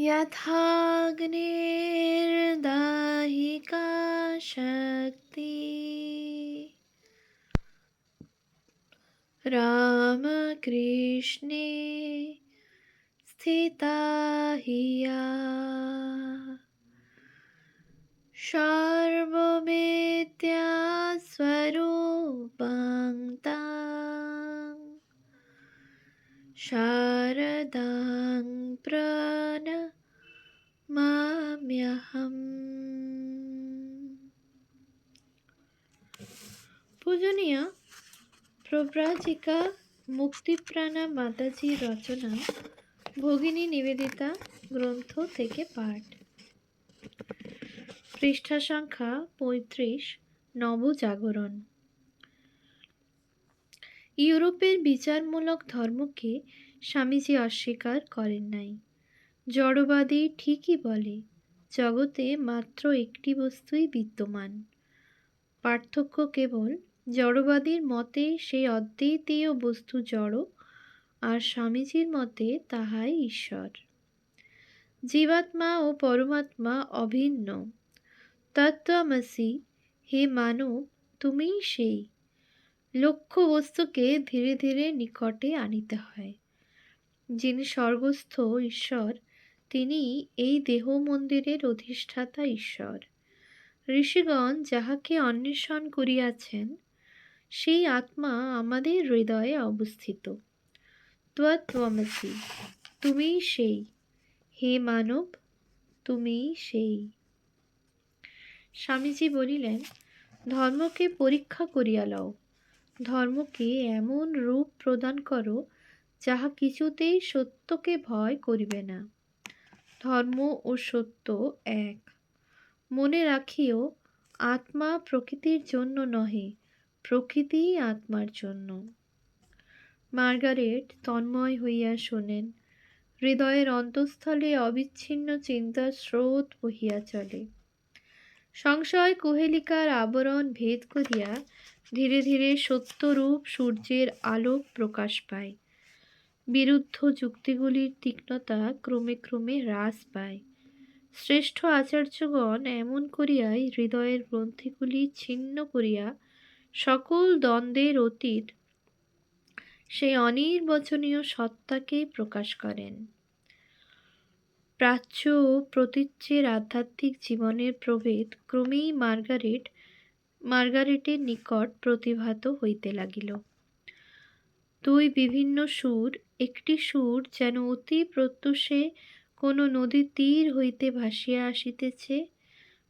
यथाग्निर्दाहिका शक्ति। रामकृष्णे स्थिता हिया। शर्वमेत्या स्वरूपाङ्क्ता शारदां प्र প্রব্রাজিকা মুক্তিপ্রাণা মাতাজি রচনা, ভগিনী নিবেদিতা গ্রন্থ থেকে পাঠ। পৃষ্ঠা সংখ্যা পঁয়ত্রিশ, নবজাগরণ। ইউরোপের বিচারমূলক ধর্মকে স্বামীজি অস্বীকার করেন নাই। জড়বাদী ঠিকই বলে, জগতে মাত্র একটি বস্তুই বিদ্যমান। পার্থক্য কেবল জড়বাদীর মতে সেই অদ্বিতীয় বস্তু জড়, আর স্বামীজির মতে তাহাই ঈশ্বর। জীবাত্মা ও পরমাত্মা অভিন্ন। তত্ত্বমসি, হে মানব, তুমিই সেই। লক্ষ্য বস্তুকে ধীরে ধীরে নিকটে আনিতে হয়। যিনি স্বর্গস্থ ঈশ্বর তিনি এই দেহ মন্দিরের অধিষ্ঠাতা ঈশ্বর। ঋষিগণ যাহাকে অন্বেষণ করিয়াছেন সেই আত্মা আমাদের হৃদয়ে অবস্থিত। ত্বমসি তুমিই সেই। হে মানব, তুমিই সেই। স্বামীজি বলিলেন, ধর্মকে পরীক্ষা করিয়া লও। ধর্মকে এমন রূপ প্রদান করো, যাহা কিছুতেই সত্যকে ভয় করিবে না। ধর্ম ও সত্য এক। মনে রাখিও, আত্মা প্রকৃতির জন্য নহে প্রকৃতি আত্মার জন্য। মার্গারেট তন্ময় হইয়া শোনেন, হৃদয়ের অন্তঃস্থলে অবিচ্ছিন্ন চিন্তার স্রোত বহিয়া চলে। সংশয় কোহেলিকার আবরণ ভেদ করিয়া ধীরে ধীরে সত্যরূপ সূর্যের আলোক প্রকাশ পায়। বিরুদ্ধ যুক্তিগুলির তীক্ষ্ণতা ক্রমে ক্রমে হ্রাস পায়। শ্রেষ্ঠ আচার্যগণ এমন করিয়াই হৃদয়ের গ্রন্থিগুলি ছিন্ন করিয়া সকল দ্বন্দ্বের অতীত সেই অনির্বচনীয় সত্তাকে প্রকাশ করেন। প্রাচ্য ও প্রতীচ্যের আধ্যাত্মিক জীবনের প্রভেদ ক্রমেই মার্গারেট, মার্গারেটের নিকট প্রতিভাত হইতে লাগিল। দুই বিভিন্ন সুর, একটি সুর যেন অতি প্রত্যুষে কোনো নদীর তীর হইতে ভাসিয়া আসিতেছে,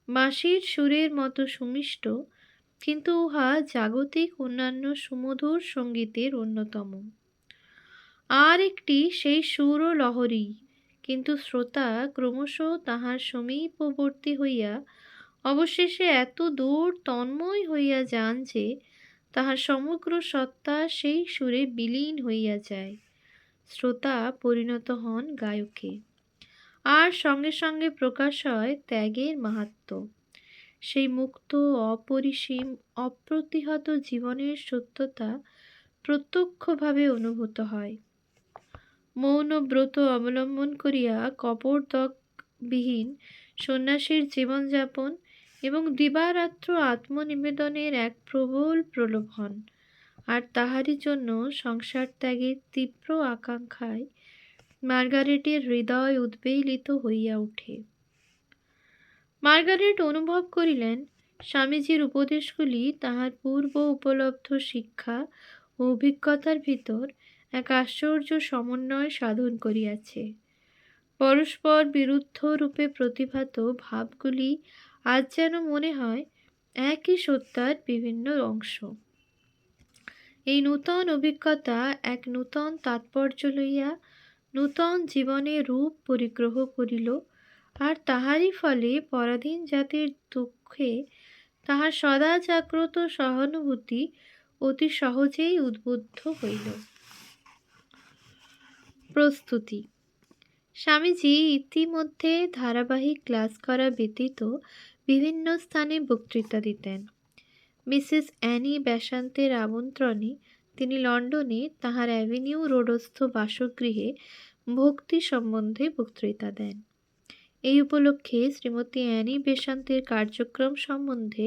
বাঁশির সুরের মতো সুমিষ্ট কিন্তু উহা জাগতিক অন্যান্য সুমধুর সঙ্গীতের অন্যতম। আর একটি সেই সুর ও লহরী, কিন্তু শ্রোতা ক্রমশ তাহার সমীপবর্তী হইয়া অবশেষে এত দূর তন্ময় হইয়া যান যে তাহার সমগ্র সত্তা সেই সুরে বিলীন হইয়া যায়। শ্রোতা পরিণত হন গায়কে। আর সঙ্গে সঙ্গে প্রকাশ হয় ত্যাগের মাহাত্ম। সেই মুক্ত, অপরিসীম, অপ্রতিহত জীবনের সত্যতা প্রত্যক্ষভাবে অনুভূত হয়। মৌন ব্রত অবলম্বন করিয়া কপর্দকবিহীন সন্ন্যাসীর জীবনযাপন এবং দিবারাত্র আত্মনিবেদনের এক প্রবল প্রলোভন আর তাহারই জন্য সংসার ত্যাগের তীব্র আকাঙ্ক্ষায় মার্গারেটের হৃদয় উদ্বেলিত হইয়া ওঠে মার্গারেট অনুভব করিলেন, স্বামীজির উপদেশগুলি তাহার পূর্ব উপলব্ধ শিক্ষা ও অভিজ্ঞতার ভিতর এক আশ্চর্য সমন্বয় সাধন করিয়াছে। পরস্পর বিরুদ্ধ রূপে প্রতিভাত ভাবগুলি আজ যেন মনে হয় একই সত্তার বিভিন্ন অংশ। এই নূতন অভিজ্ঞতা এক নূতন তাৎপর্য লইয়া নূতন জীবনে রূপ পরিগ্রহ করিল আর তাহারই ফলে পরাধীন জাতির দুঃখে তাহার সদা জাগ্রত সহানুভূতি অতি সহজেই উদ্বুদ্ধ হইল। প্রস্তুতি। স্বামীজি ইতিমধ্যে ধারাবাহিক ক্লাস করা ব্যতীত বিভিন্ন স্থানে বক্তৃতা দিতেন। মিসেস অ্যানি ব্যাসান্তের আমন্ত্রণে তিনি লন্ডনে তাহার অ্যাভিনিউ রোডস্থ বাসগৃহে ভক্তি সম্বন্ধে বক্তৃতা দেন। এই উপলক্ষে শ্রীমতী অ্যানি বেশান্তের কার্যক্রম সম্বন্ধে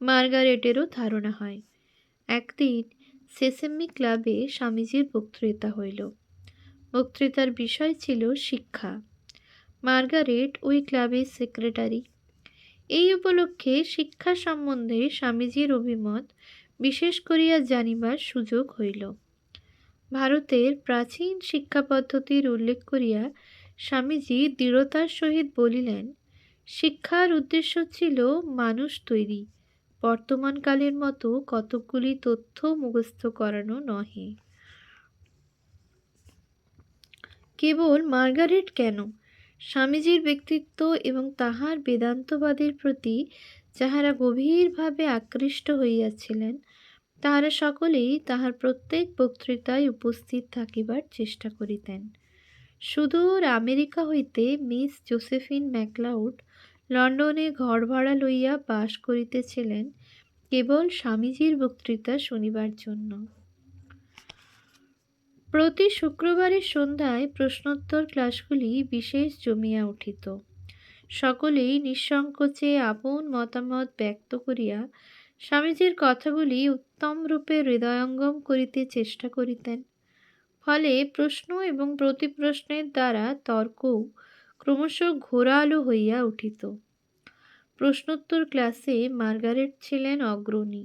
মার্গারেটেরও ধারণা হয়। একদিন সেসেম্মি ক্লাবে স্বামীজির বক্তৃতা হইল। বক্তৃতার বিষয় ছিল শিক্ষা। মার্গারেট ওই ক্লাবের সেক্রেটারি। এই উপলক্ষে শিক্ষা সম্বন্ধে স্বামীজির অভিমত বিশেষ করিয়া জানিবার সুযোগ হইল। ভারতের প্রাচীন শিক্ষা পদ্ধতির উল্লেখ করিয়া স্বামীজি দৃঢ়তার সহিত বলিলেন, শিক্ষার উদ্দেশ্য ছিল মানুষ তৈরি। বর্তমানকালের মতো কতকগুলি তথ্য মুখস্থ করানো নহে। কেবল মার্গারেট কেন? স্বামীজির ব্যক্তিত্ব এবং তাহার বেদান্তবাদের প্রতি যাহারা গভীরভাবে আকৃষ্ট হইয়াছিলেন, তাহারা সকলেই তাহার প্রত্যেক বক্তৃতায় উপস্থিত থাকিবার চেষ্টা করিতেন। সুদূর আমেরিকা হইতে মিস জোসেফিন ম্যাকলাউড লন্ডনে ঘর ভাড়া লইয়া বাস করিতেছিলেন কেবল স্বামীজির বক্তৃতা শুনিবার জন্য। প্রতি শুক্রবারের সন্ধ্যায় প্রশ্নোত্তর ক্লাসগুলি বিশেষ জমিয়া উঠিত। সকলেই নিঃসংকোচে আপন মতামত ব্যক্ত করিয়া স্বামীজির কথাগুলি উত্তম রূপে হৃদয়ঙ্গম করিতে চেষ্টা করিতেন। ফলে প্রশ্ন এবং প্রতিপ্রশ্নের দ্বারা তর্কও ক্রমশ ঘোরালো হইয়া উঠিত। প্রশ্নোত্তর ক্লাসে মার্গারেট ছিলেন অগ্রণী।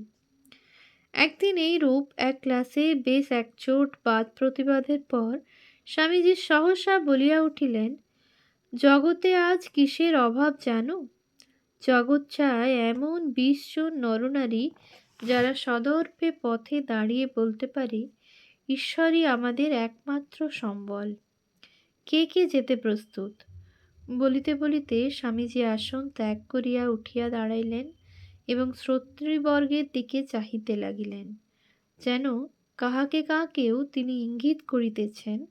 একদিন এই রূপ এক ক্লাসে বেশ একচোট বাদ প্রতিবাদের পর স্বামীজি সহসা বলিয়া উঠিলেন, জগতে আজ কিসের অভাব জানো? জগৎ চায় এমন বিশ জন নরনারী যারা সদর্পে পথে দাঁড়িয়ে বলতে পারে ঈশ্বরই আমাদের একমাত্র সম্বল। কে কে যেতে প্রস্তুত? বলিতে বলিতে স্বামীজি আসন ত্যাগ করিয়া উঠিয়া দাঁড়াইলেন এবং শ্রোতৃবর্গের দিকে চাহিতে লাগিলেন, যেন কাহাকে কাহাকেও তিনি ইঙ্গিত করিতেছেন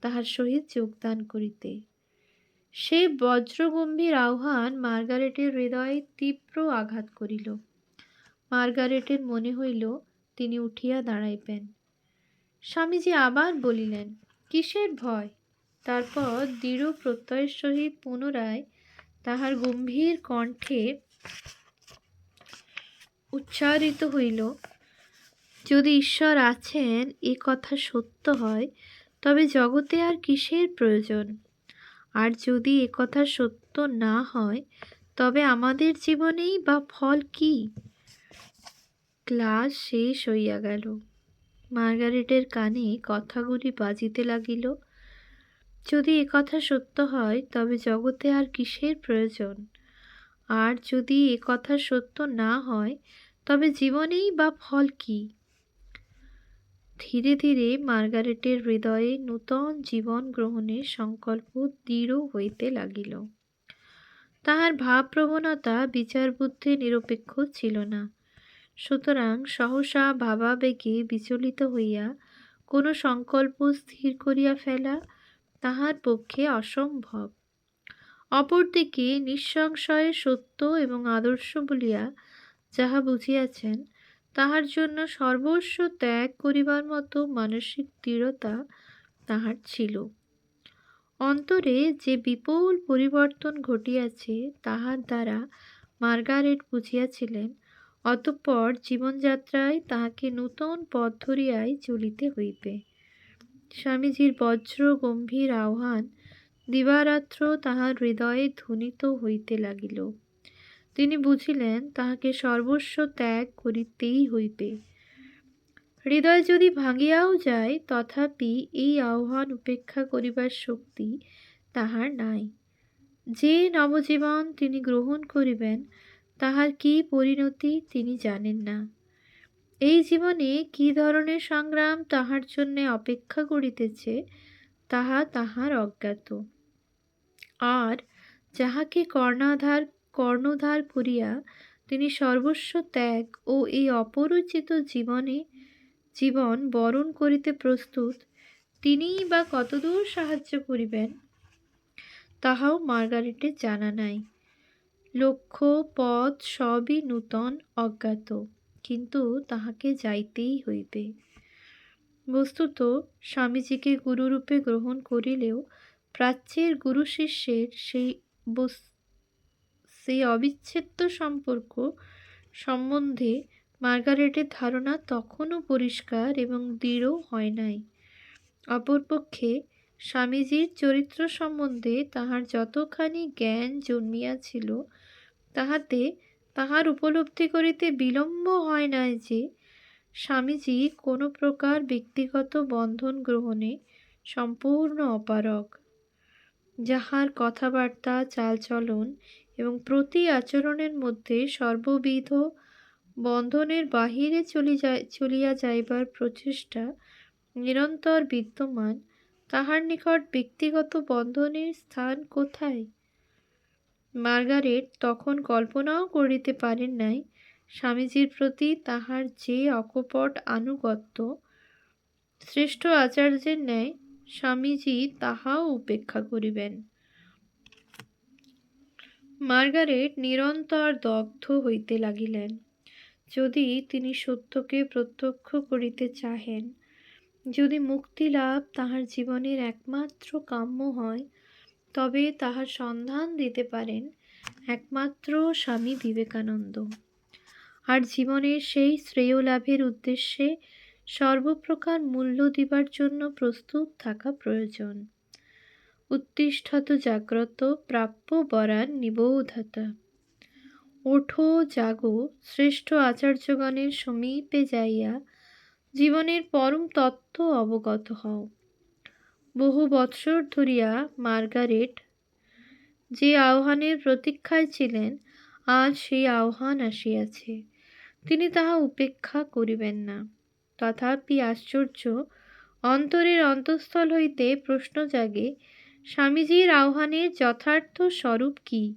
তাহার সহিত যোগদান করিতে। সে বজ্রগম্ভীর আহ্বান মার্গারেটের হৃদয়ে তীব্র আঘাত করিল। মার্গারেটের মনে হইল, তিনি উঠিয়া দাঁড়াইবেন। স্বামীজি আবার বলিলেন, কিসের ভয়? তারপর দৃঢ় প্রত্যয়ের সহিত পুনরায় তাহার গম্ভীর কণ্ঠে উচ্চারিত হইল, যদি ঈশ্বর আছেন, এ কথা সত্য হয়, তবে জগতে আর কিসের প্রয়োজন? আর যদি এ কথা সত্য না হয়, তবে আমাদের জীবনেই বা ফল কি? ক্লাস শেষ হইয়া গেল। মার্গারেটের কানে কথাগুলি বাজিতে লাগিল। যদি এ কথা সত্য হয়, তবে জগতে আর কিসের প্রয়োজন? আর যদি এ কথা সত্য না হয়, তবে জীবনেই বা ফল কি? ধীরে ধীরে মার্গারেটের হৃদয়ে নূতন জীবন গ্রহণের সংকল্প দৃঢ় হইতে লাগিল। তাহার ভাবপ্রবণতা বিচার বুদ্ধি নিরপেক্ষ ছিল না। সুতরাং সহসা ভাবাবেগে বিচলিত হইয়া কোনো সংকল্প স্থির করিয়া ফেলা তাহার পক্ষে অসম্ভব। অপরদিকে নিঃসংশয়ে সত্য এবং আদর্শ বলিয়া যাহা বুঝিয়াছেন, তাহার জন্য সর্বস্ব ত্যাগ করিবার মতো মানসিক দৃঢ়তা তাহার ছিল। অন্তরে যে বিপুল পরিবর্তন ঘটিয়াছে, তাহার দ্বারা মার্গারেট বুঝিয়াছিলেন অতঃপর জীবনযাত্রায় তাহাকে নূতন পথ ধরিয়াই চলিতে হইবে। স্বামীজির বজ্র, গম্ভীর আহ্বান, দিবারাত্র তাহার হৃদয়ে ধ্বনিত হইতে লাগিল। তিনি বুঝিলেন, তাহাকে সর্বস্ব ত্যাগ করিতেই হইবে। হৃদয় যদি ভাঙিয়াও যায়, তথাপি এই আহ্বান উপেক্ষা করিবার শক্তি তাহার নাই। যে নবজীবন তিনি গ্রহণ করিবেন তাহার কি পরিণতি তিনি জানেন না। এই জীবনে কি ধরনের সংগ্রাম তাহার জন্যে অপেক্ষা করিতেছে, তাহা তাহার অজ্ঞাত। আর যাহাকে কর্ণাধার, কর্ণধার করিয়া তিনি সর্বস্ব ত্যাগ ও এই অপরিচিত জীবনে জীবন বরণ করিতে প্রস্তুত, তিনিই বা কতদূর সাহায্য করিবেন, তাহাও মার্গারেটের জানা নাই। লক্ষ্য পথ সবই নূতন, অজ্ঞাত। কিন্তু তাহাকে যাইতেই হইবে। বস্তুত স্বামীজিকে গুরুরূপে গ্রহণ করিলেও প্রাচ্যের গুরু শিষ্যের সেই সেই অবিচ্ছেদ্য সম্পর্ক সম্বন্ধে মার্গারেটের ধারণা তখনও পরিষ্কার এবং দৃঢ় হয় নাই। অপরপক্ষে স্বামীজির চরিত্র সম্বন্ধে তাহার যতখানি জ্ঞান জন্মিয়াছিল, তাহাতে তাহার উপলব্ধি করিতে বিলম্ব হয় নাই যে, স্বামীজি কোনো প্রকার ব্যক্তিগত বন্ধন গ্রহণে সম্পূর্ণ অপারগ। যাহার কথাবার্তা, চালচলন এবং প্রতি আচরণের মধ্যে সর্ববিধ বন্ধনের বাহিরে চলি যায় চলিয়া যাইবার প্রচেষ্টা নিরন্তর বিদ্যমান তাহার নিকট ব্যক্তিগত বন্ধনের স্থান কোথায়? মার্গারেট তখন কল্পনাও করিতে পারেন নাই, স্বামীজির প্রতি তাহার যে অকপট আনুগত্য, শ্রেষ্ঠ আচার্যের ন্যায় স্বামীজি তাহাও উপেক্ষা করিবেন। মার্গারেট নিরন্তর দগ্ধ হইতে লাগিলেন। যদি তিনি সত্যকে প্রত্যক্ষ করিতে চাহেন যদি মুক্তি লাভ তাহার জীবনের একমাত্র কাম্য হয়, তবে তাহার সন্ধান দিতে পারেন একমাত্র স্বামী বিবেকানন্দ। আর জীবনের সেই শ্রেয় লাভের উদ্দেশ্যে সর্বপ্রকার মূল্য দিবার জন্য প্রস্তুত থাকা প্রয়োজন। উত্তিষ্ঠত জাগ্রত প্রাপ্য বরান নিবৌধতা। ওঠো, জাগো, শ্রেষ্ঠ আচার্যগণের সমীপে যাইয়া জীবনের পরম তত্ত্ব অবগত হও। বহু বৎসর ধরিয়া মার্গারেট যে আহ্বানের প্রতীক্ষায় ছিলেন, আজ সেই আহ্বান আসিয়াছে। তিনি তাহা উপেক্ষা করিবেন না। তথাপি আশ্চর্য, অন্তরের অন্তঃস্থল হইতে প্রশ্ন জাগে, স্বামীজির আহ্বানের যথার্থ স্বরূপ কি?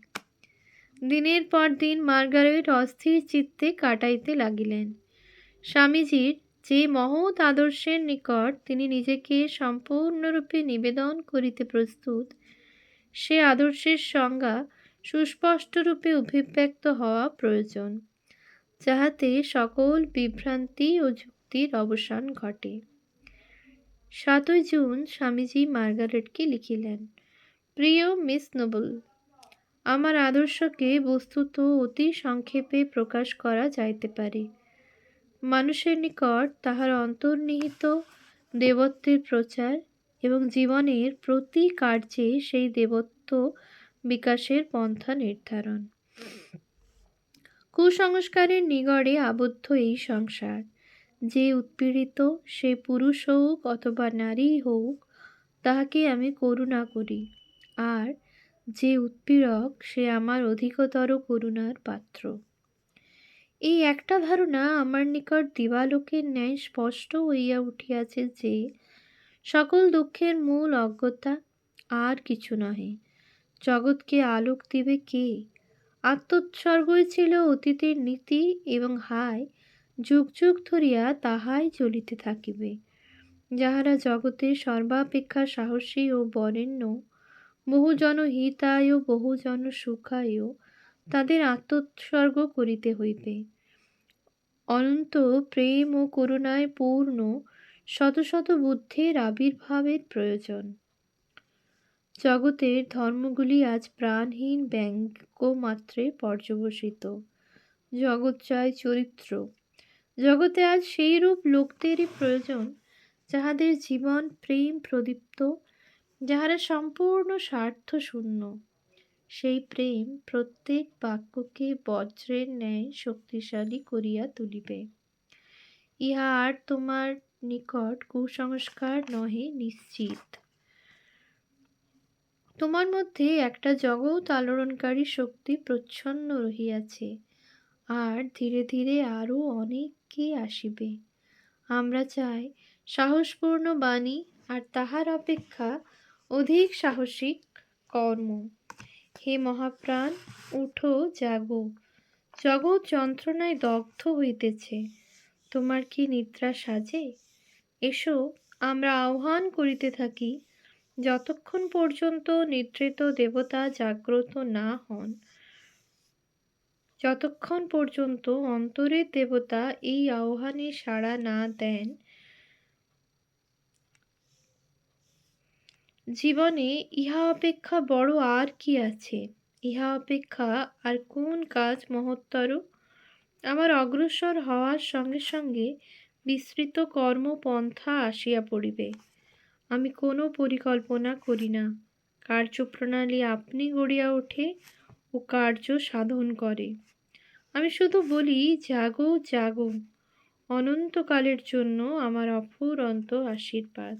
দিনের পর দিন মার্গারেট অস্থির চিত্তে কাটাইতে লাগিলেন। স্বামীজির যে মহৎ আদর্শের নিকট তিনি নিজেকে সম্পূর্ণরূপে নিবেদন করিতে প্রস্তুত, সে আদর্শের সংজ্ঞা সুস্পষ্টরূপে অভিব্যক্ত হওয়া প্রয়োজন, যাহাতে সকল বিভ্রান্তি ও যুক্তির অবসান ঘটে। সাতই জুন স্বামীজি মার্গারেটকে লিখিলেন, প্রিয় মিস নোবেল, আমার আদর্শকে বস্তুত অতি সংক্ষেপে প্রকাশ করা যাইতে পারে। মানুষের নিকট তাহার অন্তর্নিহিত দেবত্বের প্রচার এবং জীবনের প্রতি কার্যে সেই দেবত্ব বিকাশের পন্থা নির্ধারণ। কুসংস্কারের নিগড়ে আবদ্ধ এই সংসার। যে উৎপীড়িত, সে পুরুষ হোক অথবা নারী হোক, তাহাকে আমি করুণা করি। আর যে উৎপীড়ক, সে আমার অধিকতর করুণার পাত্র। এই একটা ধারণা আমার নিকট দিবালোকের ন্যায় স্পষ্ট হইয়া উঠিয়াছে যে, সকল দুঃখের মূল অজ্ঞতা আর কিছু নহে। জগৎকে আলোক দিবে কে? আত্মোৎসর্গই ছিল অতীতের নীতি এবং হায়, যুগ যুগ ধরিয়া তাহাই চলিতে থাকিবে। যাহারা জগতের সর্বাপেক্ষা সাহসী ও বরেণ্য বহুজন হিতায় বহুজন সুখায় তাদের আত্মোৎসর্গ করিতে হইবে। অনন্ত প্রেম ও করুণায় পূর্ণ, শত শত বুদ্ধের আবির্ভাবের প্রয়োজন। জগতের ধর্মগুলি আজ প্রাণহীন ব্যঙ্গ মাত্রে পর্যবসিত। জগৎ চায় চরিত্র। জগতে আজ সেই রূপ লোকদেরই প্রয়োজন, যাহাদের জীবন প্রেম প্রদীপ্ত, যাহারা সম্পূর্ণ স্বার্থ শূন্য সেই প্রেম প্রত্যেক বাক্যকে বজ্রের ন্যায় শক্তিশালী করিয়া তুলিবে। ইহা আর তোমার নিকট কুসংস্কার নহে নিশ্চিত। তোমার মধ্যে একটা জগৎ আলোড়নকারী শক্তি প্রচ্ছন্ন রহিয়াছে, আর ধীরে ধীরে আরও অনেককে আসিবে। আমরা চাই সাহসপূর্ণ বাণী আর তাহার অপেক্ষা অধিক সাহসিক কর্ম। হে মহাপ্রাণ, উঠো, জাগো। জগৎ যন্ত্রণায় দগ্ধ হইতেছে। তোমার কি নিদ্রা সাজে? এসো, আমরা আহ্বান করিতে থাকি, যতক্ষণ পর্যন্ত নিদ্রিত দেবতা জাগ্রত না হন। যতক্ষণ পর্যন্ত অন্তরের দেবতা এই আহ্বানে সাড়া না দেন জীবনে ইহা অপেক্ষা বড় আর কি আছে? ইহা অপেক্ষা আর কোন কাজ মহত্তর? আমার অগ্রসর হওয়ার সঙ্গে সঙ্গে বিস্তৃত কর্মপন্থা আসিয়া পড়িবে। আমি কোনো পরিকল্পনা করি না। কার্যপ্রণালী আপনি গড়িয়া ওঠে ও কার্য সাধন করে। আমি শুধু বলি, জাগো জাগো। অনন্তকালের জন্য আমার অফুরন্ত আশীর্বাদ।